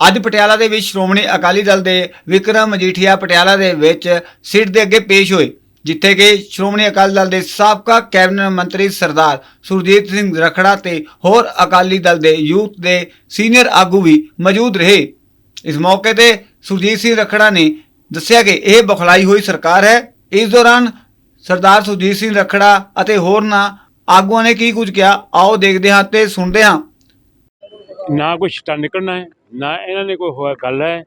ਅੱਜ ਪਟਿਆਲਾ ਦੇ ਵਿੱਚ ਸ਼੍ਰੋਮਣੀ ਅਕਾਲੀ ਦਲ ਦੇ ਵਿਕਰਮ ਮਜੀਠੀਆ ਪਟਿਆਲਾ ਦੇ ਵਿੱਚ ਸੀਟ ਦੇ ਅੱਗੇ ਪੇਸ਼ ਹੋਏ, ਜਿੱਥੇ ਕਿ ਸ਼੍ਰੋਮਣੀ ਅਕਾਲੀ ਦਲ ਦੇ ਸਾਬਕਾ ਕੈਬਨਿਟ ਮੰਤਰੀ ਸਰਦਾਰ ਸੁਰਜੀਤ ਸਿੰਘ ਰਖੜਾ ਤੇ ਹੋਰ ਅਕਾਲੀ ਦਲ ਦੇ ਯੂਥ ਦੇ ਸੀਨੀਅਰ ਆਗੂ ਵੀ ਮੌਜੂਦ ਰਹੇ। ਇਸ ਮੌਕੇ ਤੇ ਸੁਰਜੀਤ ਸਿੰਘ ਰਖੜਾ ਨੇ ਦੱਸਿਆ ਕਿ ਇਹ ਬਖਲਾਈ ਹੋਈ ਸਰਕਾਰ ਹੈ। ਇਸ ਦੌਰਾਨ ਸਰਦਾਰ ਸੁਰਜੀਤ ਸਿੰਘ ਰਖੜਾ ਅਤੇ ਹੋਰਨਾਂ ਆਗੂਆਂ ਨੇ ਕੀ ਕੁਝ ਕਿਹਾ, ਆਓ ਦੇਖਦੇ ਹਾਂ ਤੇ ਸੁਣਦੇ ਹਾਂ। ਨਾ ਕੋਈ ਛਿੱਟਾ ਨਿਕਲਣਾ ਹੈ। ਨਾ ਇਹਨਾਂ ਨੇ ਕੋਈ ਹੋਇਆ ਗੱਲ ਹੈ।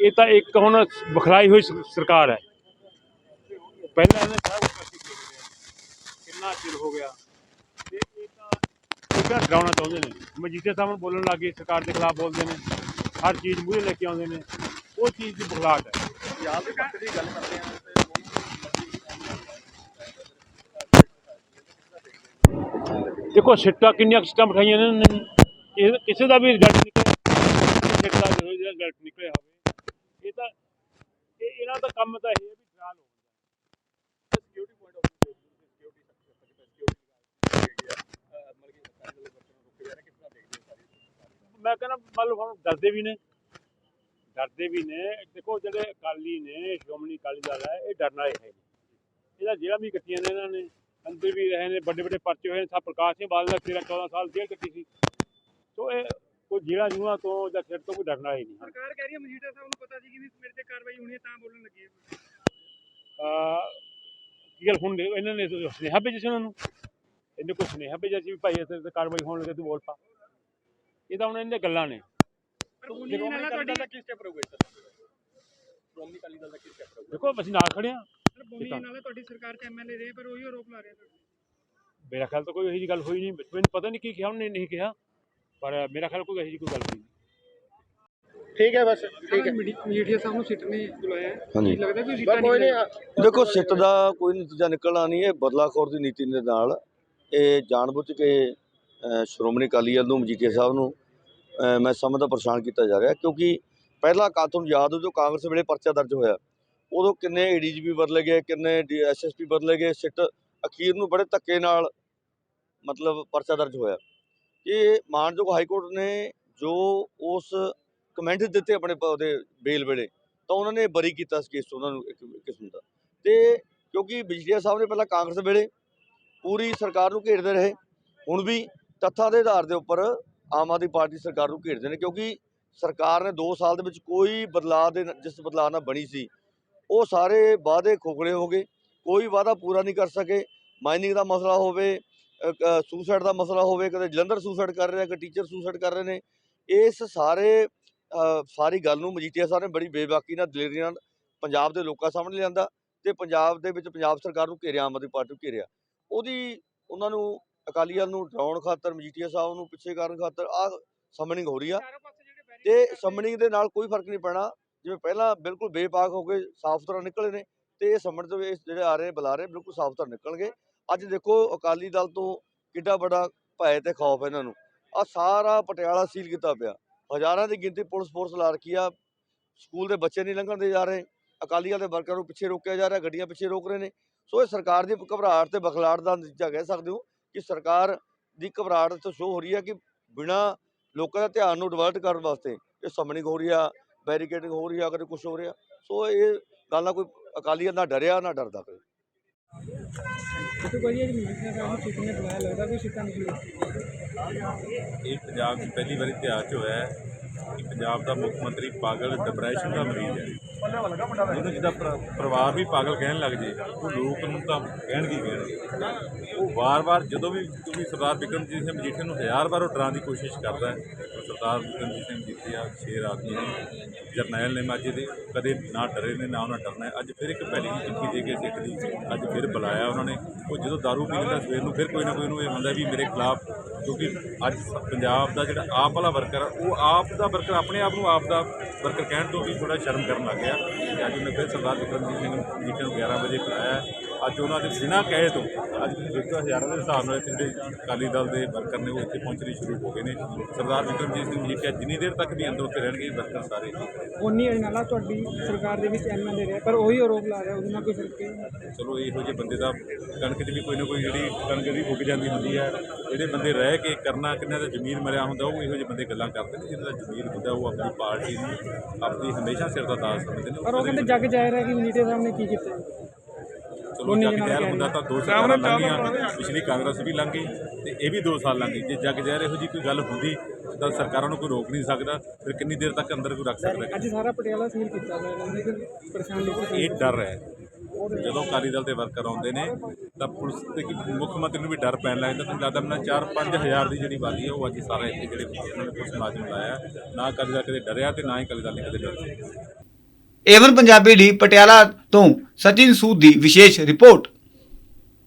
ਇਹ ਤਾਂ ਇੱਕ ਹੁਣ ਬਖਲਾਈ ਹੋਈ ਸਰਕਾਰ ਹੈ। ਪਹਿਲਾਂ ਇਹਨੇ ਸਾਰਾ ਕੁਝ ਲਿਆ। ਕਿੰਨਾ ਚਿਰ ਹੋ ਗਿਆ। ਤੇ ਇਹ ਤਾਂ ਡਰਾਉਣਾ ਚਾਹੁੰਦੇ ਨੇ। ਮਜੀਠੀਆ ਸਾਹਿਬ ਨੂੰ ਬੋਲਣ ਲੱਗੇ ਸਰਕਾਰ ਦੇ ਖਿਲਾਫ ਬੋਲਦੇ ਨੇ। ਹਰ ਚੀਜ਼ ਮੂਹਰੇ ਲੈ ਕੇ ਆਉਂਦੇ ਨੇ। ਉਹ ਚੀਜ਼ ਦੀ ਬਖਲਾਟ ਹੈ। ਪੰਜਾਬ ਦੇ ਪੱਖ ਦੀ ਗੱਲ ਕਰਦੇ ਹਾਂ ਦੇਖੋ ਸਿੱਟਾ ਕਿੰਨੀਆਂ ਸਿੱਟਾਂ ਬਿਠਾਈਆਂ ਨੇ ਕਿਸੇ ਦਾ ਵੀ ਰਿਜ਼ਲਟ ਦਾ ਰਿਜ਼ਲਟ ਨਿਕਲਿਆ ਹੋਵੇ, ਇਹ ਤਾਂ, ਇਹ ਇਹਨਾਂ ਦਾ ਕੰਮ ਤਾਂ ਇਹ ਹੈ ਵੀ ਡਰਾ ਲਓ security point of View security security ਮਤਲਬ ਕਿ ਸਾਰੇ ਲੋਕ ਬੱਚਿਆਂ ਨੂੰ ਰੁਕੇ ਜਾ ਕਿਸ ਤਰ੍ਹਾਂ ਦੇਖਦੇ ਹੋ ਮੈਂ ਕਹਿੰਦਾ ਮੰਨ ਹੁਣ ਡਰਦੇ ਵੀ ਨੇ, ਡਰਦੇ ਵੀ ਨੇ। ਦੇਖੋ, ਜਿਹੜੇ ਅਕਾਲੀ ਨੇ, ਸ਼੍ਰੋਮਣੀ ਅਕਾਲੀ ਦਲ ਹੈ, ਇਹ ਡਰਨ ਵਾਲੇ ਹੈ। ਇਹਦਾ ਜਿਹੜਾ ਵੀ ਕੱਟੀਆਂ ਨੇ ਇਹਨਾਂ ਨੇ ਅੰਦਰ ਵੀ ਰਹੇ ਨੇ ਵੱਡੇ ਵੱਡੇ ਪਰਚੇ ਹੋਏ ਨੇ, ਸਭ ਪ੍ਰਕਾਸ਼ ਸਿੰਘ ਬਾਦਲ ਦਾ 13 14 ਸਾਲ ਜੇਲ੍ਹ ਕੱਟੀ ਸੀ। ਸੋ ਇਹ ਕੋਈ ਜਿਹੜਾ ਜੂਆ ਤੋਂ ਜਾਂ ਸਿਰ ਤੋਂ ਕੋਈ ਡਰਨ ਵਾਲਾ ਹੀ ਨਹੀਂ। ਸਰਕਾਰ ਕਹਿ ਰਹੀ ਹੈ ਮਜੀਠਾ ਸਾਹਿਬ ਨੂੰ ਪਤਾ ਸੀ ਕਿ ਵੀ ਮੇਰੇ ਤੇ ਕਾਰਵਾਈ ਹੋਣੀ ਹੈ ਤਾਂ ਬੋਲਣ ਲੱਗੇ। ਅਹ ਕੀ ਗੱਲ ਹੁਣ ਇਹਨਾਂ ਨੇ ਸੁਨੇਹਾ ਭੇਜਿਆ ਸੀ ਉਹਨਾਂ ਨੂੰ? ਇਹਨੇ ਕੋਈ ਸੁਨੇਹਾ ਭੇਜਿਆ ਸੀ ਵੀ ਭਾਈ ਇੱਥੇ ਤੇ ਕਾਰਵਾਈ ਹੋਣ ਲੱਗੇ ਤੂੰ ਬੋਲ ਪਾ। ਇਹ ਤਾਂ ਹੁਣ ਇਹਨਾਂ ਦੀਆਂ ਗੱਲਾਂ ਨੇ। ਦੇਖੋ ਅਸੀਂ ਨਾਲ ਖੜੇ ਨਾਲ ਤੁਹਾਡੀ ਸਰਕਾਰ ਚ ਐਮਐਲਏ ਰਹੇ ਪਰ ਉਹੀ ਆਰੋਪ ਲਾ ਰਹੇ ਆ। ਮੇਰਾ ਖਿਆਲ ਤਾਂ ਕੋਈ ਇਹੋ ਜਿਹੀ ਗੱਲ ਹੋਈ ਨਹੀਂ। ਮੈਨੂੰ ਪਤਾ ਨਹੀਂ ਕੀ ਕਿਹਾ ਉਹਨੇ ਨਹੀਂ ਕਿਹਾ। ਪਰ ਮੇਰਾ ਖਿਆਲ ਕੋਈ ਜਿਹੀ ਕੋਈ ਗੱਲ ਨਹੀਂ। ਠੀਕ ਹੈ ਬਸ ਠੀਕ ਹੈ। ਮਜੀਠੀਆ ਸਾਹਿਬ ਨੂੰ ਸਿੱਟ ਨੇ ਬੁਲਾਇਆ। ਹੈ। ਹਾਂਜੀ ਲੱਗਦਾ ਕੋਈ ਕੋਈ ਨਹੀਂ ਦੇਖੋ ਸਿੱਟ ਦਾ ਕੋਈ ਨਤੀਜਾ ਨਿਕਲਣਾ ਨਹੀਂ ਇਹ ਬਦਲਾਖੋਰ ਦੀ ਨੀਤੀ ਦੇ ਨਾਲ ਇਹ ਜਾਣਬੁੱਝ ਕੇ ਅ, ਸ਼੍ਰੋਮਣੀ ਅਕਾਲੀ ਦਲ ਨੂੰ ਮਜੀਠੀਆ ਸਾਹਿਬ ਨੂੰ ਮੈਂ ਸਮਝਦਾ ਪਰੇਸ਼ਾਨ ਕੀਤਾ ਜਾ ਰਿਹਾ ਕਿਉਂਕਿ ਪਹਿਲਾ ਕਾ ਤੁਹਾਨੂੰ ਯਾਦ ਹੋ ਜੋ ਕਾਂਗਰਸ ਵੇਲੇ ਪਰਚਾ ਦਰਜ ਹੋਇਆ ਉਦੋਂ ਕਿੰਨੇ ਏਡੀਜੀਪੀ ਬਦਲੇ ਗਏ ਕਿੰਨੇ ਐਸਐਸਪੀ ਬਦਲੇ ਗਏ। ਸਿੱਟ ਅਖੀਰ ਨੂੰ ਬੜੇ ਧੱਕੇ ਨਾਲ ਮਤਲਬ ਪਰਚਾ ਦਰਜ ਹੋਇਆ। ਕਿ ਮਾਨਯੋਗ ਹਾਈ ਕੋਰਟ ਨੇ ਜੋ ਉਸ ਕਮੈਂਟ ਦਿੱਤੇ ਆਪਣੇ ਉਹਦੇ ਬੇਲ ਵੇਲੇ, ਤਾਂ ਉਹਨਾਂ ਨੇ ਬਰੀ ਕੀਤਾ ਇਸ ਕੇਸ ਤੋਂ ਉਹਨਾਂ ਨੂੰ ਇੱਕ ਕਿਸਮ ਦਾ। ਤੇ ਕਿਉਂਕਿ ਬਿਜਲੀਆ ਸਾਹਿਬ ਨੇ ਪਹਿਲਾਂ ਕਾਂਗਰਸ ਵੇਲੇ ਪੂਰੀ ਸਰਕਾਰ ਨੂੰ ਘੇਰਦੇ ਰਹੇ, ਹੁਣ ਵੀ ਤੱਥਾਂ ਦੇ ਆਧਾਰ ਦੇ ਉੱਪਰ ਆਮ ਆਦਮੀ ਪਾਰਟੀ ਸਰਕਾਰ ਨੂੰ ਘੇਰਦੇ ਨੇ, ਕਿਉਂਕਿ ਸਰਕਾਰ ਨੇ 2 ਸਾਲ ਦੇ ਵਿੱਚ ਕੋਈ ਬਦਲਾਅ ਦੇ ਜਿਸ ਬਦਲਾਅ ਨਾਲ ਬਣੀ ਸੀ, ਉਹ ਸਾਰੇ ਵਾਅਦੇ ਖੋਖਲੇ ਹੋ ਗਏ, ਕੋਈ ਵਾਅਦਾ ਪੂਰਾ ਨਹੀਂ ਕਰ ਸਕੇ, ਮਾਈਨਿੰਗ ਦਾ ਮਸਲਾ ਹੋਵੇ ਸੁਸਾਈਡ ਦਾ ਮਸਲਾ ਹੋਵੇ ਕਦੇ ਜਲੰਧਰ ਸੁਸਾਈਡ ਕਰ ਰਿਹਾ ਕਿ ਟੀਚਰ ਸੁਸਾਈਡ ਕਰ ਰਹੇ ਨੇ ਇਸ ਸਾਰੇ ਸਾਰੀ ਗੱਲ ਨੂੰ ਮਜੀਠੀਆ ਸਾਹਿਬ ਨੇ ਬੜੀ ਬੇਬਾਕੀ ਨਾਲ ਦਲੇਰੀ ਨਾਲ ਪੰਜਾਬ ਦੇ ਲੋਕਾਂ ਸਾਹਮਣੇ ਲਿਆਂਦਾ ਤੇ ਪੰਜਾਬ ਦੇ ਵਿੱਚ ਪੰਜਾਬ ਸਰਕਾਰ ਨੂੰ ਘੇਰਿਆ ਆਮ ਆਦਮੀ ਪਾਰਟੀ ਨੂੰ ਘੇਰਿਆ। ਉਹਦੀ ਉਹਨਾਂ ਨੂੰ ਅਕਾਲੀ ਦਲ ਨੂੰ ਡਰਾਉਣ ਖਾਤਰ ਮਜੀਠੀਆ ਸਾਹਿਬ ਨੂੰ ਪਿੱਛੇ ਕਰਨ ਖਾਤਰ ਆ ਸਮਨਿੰਗ ਹੋ ਰਹੀ ਆ ਤੇ ਸਮਨਿੰਗ ਦੇ ਨਾਲ ਕੋਈ ਫ਼ਰਕ ਨਹੀਂ ਪੈਣਾ। ਜਿਵੇਂ ਪਹਿਲਾਂ ਬਿਲਕੁਲ ਬੇਪਾਕ ਹੋ ਕੇ ਸਾਫ਼ ਸੁਥਰਾ ਨਿਕਲੇ ਨੇ ਤੇ ਇਹ ਸਮਣ ਇਹ ਜਿਹੜੇ ਆ ਰਹੇ ਬੁਲਾ ਰਹੇ ਬਿਲਕੁਲ ਸਾਫ਼ ਸੁਥਰਾ ਨਿਕਲਣਗੇ। ਅੱਜ ਦੇਖੋ ਅਕਾਲੀ ਦਲ ਤੋਂ ਕਿੱਡਾ ਵੱਡਾ ਭੈ ਤੇ ਖੌਫ ਇਹਨਾਂ ਨੂੰ। ਆ ਸਾਰਾ ਪਟਿਆਲਾ ਸੀਲ ਕੀਤਾ ਪਿਆ। ਹਜ਼ਾਰਾਂ ਦੀ ਗਿਣਤੀ ਪੁਲਿਸ ਫੋਰਸ ਲਾ ਰੱਖੀ ਆ। ਸਕੂਲ ਦੇ ਬੱਚੇ ਨਹੀਂ ਲੰਘਣ ਦੇ ਜਾ ਰਹੇ। ਅਕਾਲੀ ਦਲ ਦੇ ਵਰਕਰਾਂ ਨੂੰ ਪਿੱਛੇ ਰੋਕਿਆ ਜਾ ਰਿਹਾ, ਗੱਡੀਆਂ ਪਿੱਛੇ ਰੋਕ ਰਹੇ ਨੇ। ਸੋ ਇਹ ਸਰਕਾਰ ਦੀ ਘਬਰਾਹਟ ਤੇ ਬਖਲਾੜ ਦਾ ਨਤੀਜਾ ਕਹਿ ਸਕਦੇ ਹੋ ਕਿ ਸਰਕਾਰ ਦੀ ਘਬਰਾਹਟ ਤੋਂ ਸ਼ੋ ਹੋ ਰਹੀ ਹੈ ਕਿ ਬਿਨਾ ਲੋਕਾਂ ਦਾ ਧਿਆਨ ਨੂੰ ਡਿਵਰਟ ਕਰਨ ਵਾਸਤੇ ਇਹ ਸਮਨਿੰਗ ਹੋ ਰਹੀ ਆ ਬੈਰੀਕੇਡਿੰਗ ਹੋ ਰਹੀ ਆ, ਕਦੇ ਕੁਝ ਹੋ ਰਿਹਾ। ਸੋ ਇਹ ਗੱਲ ਨਾਲ ਕੋਈ ਅਕਾਲੀ ਦਲ ਨਾ ਡਰਿਆ, ਨਾ ਡਰਦਾ ਕੋਈ ਕਿਉਂਕਿ ਕੋਈ ਇਹ ਮਜੀਠੀਆ ਸਾਹਿਬ ਨੂੰ ਨੇ ਬੁਲਾਇਆ ਲੱਗਦਾ ਕੋਈ ਸਿੱਟਾ ਨਿਕਲਿਆ ਇਹ ਪੰਜਾਬ 'ਚ ਪਹਿਲੀ ਵਾਰੀ ਇਤਿਹਾਸ 'ਚ ਹੋਇਆ ਹੈ ਕਿ ਪੰਜਾਬ ਦਾ ਮੁੱਖ ਮੰਤਰੀ ਪਾਗਲ ਡਿਪਰੈਸ਼ਨ ਦਾ ਮਰੀਜ਼ ਹੈ। ਉਹਨੂੰ ਜਿਹਦਾ ਪਰਿਵਾਰ ਵੀ ਪਾਗਲ ਕਹਿਣ ਲੱਗ ਜੇ ਉਹ ਲੋਕ ਨੂੰ ਤਾਂ ਕਹਿਣਗੇ ਹੀ ਕਹਿਣਗੇ ਉਹ ਵਾਰ-ਵਾਰ ਜਦੋਂ ਵੀ ਤੁਸੀਂ ਸਰਦਾਰ ਬਿਕਰਮਜੀਤ ਸਿੰਘ ਮਜੀਠੀਆ ਨੂੰ ਹਜ਼ਾਰ ਵਾਰ ਉਹ ਡਰਾਉਣ ਦੀ ਕੋਸ਼ਿਸ਼ ਕਰਦਾ ਹੈ ਸਰਦਾਰ ਬਿਕਰਮਜੀਤ ਸਿੰਘ ਮਜੀਠੀਆ ਸ਼ੇਰ ਆਦਮੀ ਨੇ ਜਰਨੈਲ ਨੇ ਮਾਝੇ ਦੇ ਕਦੇ ਨਾ ਡਰੇ ਨੇ ਨਾ ਉਹਨਾਂ ਡਰਨਾ ਅੱਜ ਫਿਰ ਇੱਕ ਪਹਿਲੀ ਦੀ ਚਿੱਠੀ ਦੇ ਕੇ ਸਿੱਖ ਦੀ ਅੱਜ ਫਿਰ ਬੁਲਾਇਆ ਉਹਨਾਂ ਨੇ। ਉਹ ਜਦੋਂ ਦਾਰੂ ਪੀਂਦਾ ਸਵੇਰ ਨੂੰ ਫਿਰ ਕੋਈ ਨਾ ਕੋਈ ਨੂੰ ਇਹ ਹੁੰਦਾ ਵੀ ਮੇਰੇ ਖਿਲਾਫ ਕਿਉਂਕਿ ਅੱਜ ਪੰਜਾਬ ਦਾ ਜਿਹੜਾ ਆਪ ਵਾਲਾ ਵਰਕਰ ਆ, ਉਹ ਆਪ ਦਾ ਵਰਕਰ ਆਪਣੇ ਆਪ ਨੂੰ ਆਪ ਦਾ ਵਰਕਰ ਕਹਿਣ ਤੋਂ ਵੀ ਥੋੜਾ ਸ਼ਰਮ ਕਰਨ ਲੱਗ ਗਿਆ। ਅੱਜ ਉਹਨੇ ਫਿਰ ਸਰਦਾਰ ਵਿਕਰਮਜੀਤ ਸਿੰਘ ਮਜੀਠੀਆ ਨੂੰ 11 ਵਜੇ ਬੁਲਾਇਆ। ਅੱਜ ਉਹਨਾਂ ਦੇ ਬਿਨਾਂ ਕਹੇ ਤੋਂ ਅੱਜ ਤੁਸੀਂ ਦੇਖੋ ਹਜ਼ਾਰਾਂ ਦੇ ਹਿਸਾਬ ਨਾਲ ਇੱਥੇ ਜਿਹੜੇ ਅਕਾਲੀ ਦਲ ਦੇ ਵਰਕਰ ਨੇ ਉਹ ਇੱਥੇ ਪਹੁੰਚਣੇ ਸ਼ੁਰੂ ਹੋ ਗਏ ਨੇ। ਸਰਦਾਰ ਵਿਕਰਮਜੀਤ ਸਿੰਘ ਜੀ ਕਿਹਾ ਜਿੰਨੀ ਦੇਰ ਤੱਕ ਵੀ ਅੰਦਰ ਉੱਤੇ ਰਹਿਣਗੇ ਵਰਕਰ ਸਾਰੇ। ਉਨੀ ਅਜਨਾਲਾ ਤੁਹਾਡੀ ਸਰਕਾਰ ਦੇ ਵਿੱਚ ਐਮਐਲਏ ਰਿਹਾ ਪਰ ਉਹੀ ਆਰੋਪ ਲਾ ਰਿਹਾ ਉਹਦੇ ਨਾਲ ਕੋਈ ਫ਼ਰਕ ਚਲੋ ਇਹੋ ਜਿਹੇ ਬੰਦੇ ਦਾ ਕਣਕ 'ਚ ਵੀ ਕੋਈ ਨਾ ਕੋਈ ਜਿਹੜੀ ਕਣਕ ਦੀ ਉੱਗ ਜਾਂਦੀ ਹੁੰਦੀ ਹੈ ਜਿਹੜੇ ਬੰਦੇ ਰਹਿ ਕੇ ਕਰਨਾ ਕਿੰਨਾ ਦਾ ਜ਼ਮੀਰ ਮਰਿਆ ਹੁੰਦਾ ਉਹ ਇਹੋ ਜਿਹੇ ਬੰਦੇ ਗੱਲਾਂ ਕਰਦੇ ਨੇ ਜਿਹਨਾਂ ਦਾ ਜ਼ਮੀਰ ਹੁੰਦਾ ਉਹ ਆਪਣੀ ਪਾਰਟੀ ਨੂੰ ਆਪਣੀ ਹਮੇਸ਼ਾ ਸਿਰ ਦਾ ਦਾਸ ਸਮਝਦੇ ਨੇ। ਪਰ ਉਹ ਕਹਿੰਦੇ ਜੱਗ ਜਾਹਿਰ ਹੈ ਕਿ ਮਜੀਠੀਆ ਸਾਹਿਬ ਨੇ ਕੀ ਕੀਤਾ? ਚਲੋ ਜੱਗ ਜ਼ਹਿਰ ਹੁੰਦਾ ਤਾਂ ਦੋ ਸਰਕਾਰਾਂ ਲੰਘੀਆਂ ਪਿਛਲੀ ਕਾਂਗਰਸ ਵੀ ਲੰਘ ਗਈ ਤੇ ਇਹ ਵੀ 2 ਸਾਲ ਲੰਘ। ਗਈ ਜੇ ਜੱਗ ਜ਼ਹਿਰ ਇਹੋ ਜਿਹੀ ਕੋਈ ਗੱਲ ਹੁੰਦੀ ਤਾਂ ਸਰਕਾਰਾਂ ਨੂੰ ਕੋਈ ਰੋਕ ਨਹੀਂ ਸਕਦਾ। ਫਿਰ ਕਿੰਨੀ ਦੇਰ ਤੱਕ ਅੰਦਰ ਕੋਈ ਰੱਖ ਸਕਦਾ ਅੱਜ ਸਾਰਾ ਪਟਿਆਲਾ ਸੀਲ ਕੀਤਾ ਕਿ ਪਰੇਸ਼ਾਨੀ ਕੋਈ ਇਹ ਡਰ ਹੈ। ਜਦੋਂ ਅਕਾਲੀ ਦਲ ਦੇ ਵਰਕਰ ਆਉਂਦੇ ਨੇ ਤਾਂ ਪੁਲਿਸ ਤੇ ਕੀ ਮੁੱਖ ਮੰਤਰੀ ਨੂੰ ਵੀ ਡਰ ਪੈਣ ਲੱਗ ਜਾਂਦਾ। ਤੁਹਾਨੂੰ ਲੱਗਦਾ ਮੈਨੂੰ 4-5 ਹਜ਼ਾਰ ਦੀ ਜਿਹੜੀ ਵਾਦੀ ਹੈ ਉਹ ਅੱਜ ਸਾਰਾ ਇੱਥੇ ਜਿਹੜੇ ਇਹਨਾਂ ਨੇ ਪੁਲਿਸ ਮੁਲਾਜ਼ਮ ਲਾਇਆ। ਨਾ ਅਕਾਲੀ ਦਲ ਕਦੇ ਡਰਿਆ ਤੇ ਨਾ ਹੀ ਅਕਾਲੀ ਦਲ ਨੇ ਕਦੇ ਡਰਿਆ। ਏਵਨ ਪੰਜਾਬੀ ਲਈ ਪਟਿਆਲਾ ਤੋਂ ਸਚਿਨ ਸੂਦ ਦੀ ਵਿਸ਼ੇਸ਼ ਰਿਪੋਰਟ।